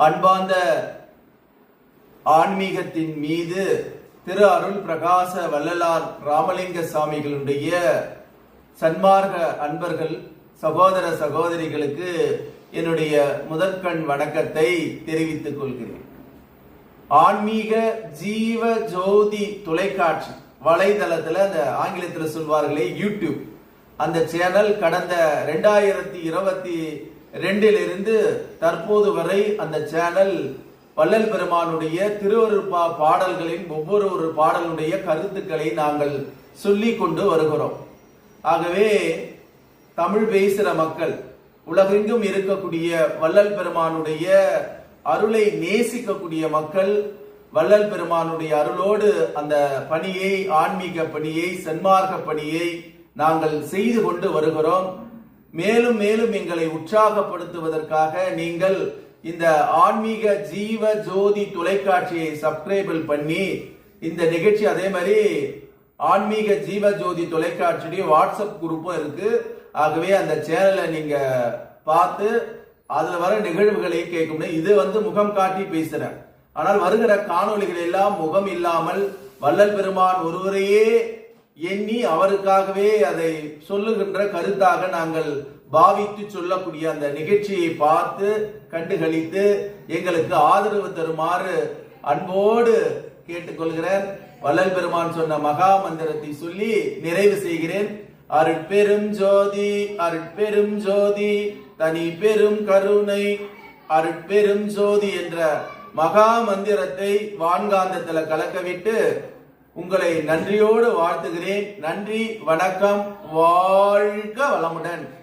அன்பார்ந்த ஆன்மீகத்தின் மீது திரு அருள் பிரகாச வள்ளலார் ராமலிங்க சாமிகளுடைய சன்மார்க்க அன்பர்கள் சகோதர சகோதரிகளுக்கு என்னுடைய முதற்கண் வணக்கத்தை தெரிவித்துக் கொள்கிறேன். ஆன்மீக ஜீவ ஜோதி தொலைக்காட்சி வலைதளத்தில் அந்த ஆங்கிலத்தில் சொல்வார்களே யூடியூப். அந்த சேனல் கடந்த ரெண்டாயிரத்தி இருபத்தி ரெண்டிலிருந்து தற்போது வரை அந்த சேனல் வள்ளல் பெருமானுடைய திருவருப்பா பாடல்களின் ஒவ்வொரு ஒரு பாடலுடைய கருத்துக்களை நாங்கள் சொல்லி கொண்டு வருகிறோம். ஆகவே தமிழ் பேசுகிற மக்கள் உலகெங்கும் இருக்கக்கூடிய வள்ளல் பெருமானுடைய அருளை நேசிக்கக்கூடிய மக்கள் வள்ளல் பெருமானுடைய அருளோடு அந்த பணியை ஆன்மீக பணியை சன்மார்க்க பணியை நாங்கள் செய்து கொண்டு வருகிறோம். மேலும் மேலும் எங்களை உற்சாகப்படுத்துவதற்காக நீங்கள் இந்த ஆன்மீக ஜீவ ஜோதி தொலைக்காட்சியை சப்ஸ்கிரைபிள் பண்ணி இந்த நிகழ்ச்சி அதே மாதிரி ஆன்மீக ஜீவ ஜோதி தொலைக்காட்சியுடைய வாட்ஸ்அப் குரூப்பும் இருக்கு. ஆகவே அந்த சேனலை நீங்க பார்த்து அதுல வர நிகழ்வுகளை கேட்கும் இது வந்து முகம் காட்டி பேசுறேன். ஆனால் வருகிற காணொலிகள் எல்லாம் முகம் இல்லாமல் வள்ளல் பெருமான் ஒருவரையே எண்ணி அவருக்காகவே அதை சொல்லுகின்ற கருத்தாக நாங்கள் பாவித்து சொல்லக்கூடிய அந்த நிகழ்ச்சியை பார்த்து கண்டுகளித்து எங்களுக்கு ஆதரவு தருமாறு அன்போடு கேட்டுக்கொள்கிறேன். வள்ளல் பெருமான் சொன்ன மகா மந்திரத்தை சொல்லி நிறைவு செய்கிறேன். அருட்பெரும் ஜோதி அருட்பெரும் ஜோதி தனி பெரும் கருணை. அருட்பெரும் ஜோதி என்ற மகா மந்திரத்தை வான்காந்தத்தில் கலக்கவிட்டு உங்களை நன்றியோடு வாழ்த்துகிறேன். நன்றி வணக்கம் வாழ்க வளமுடன்.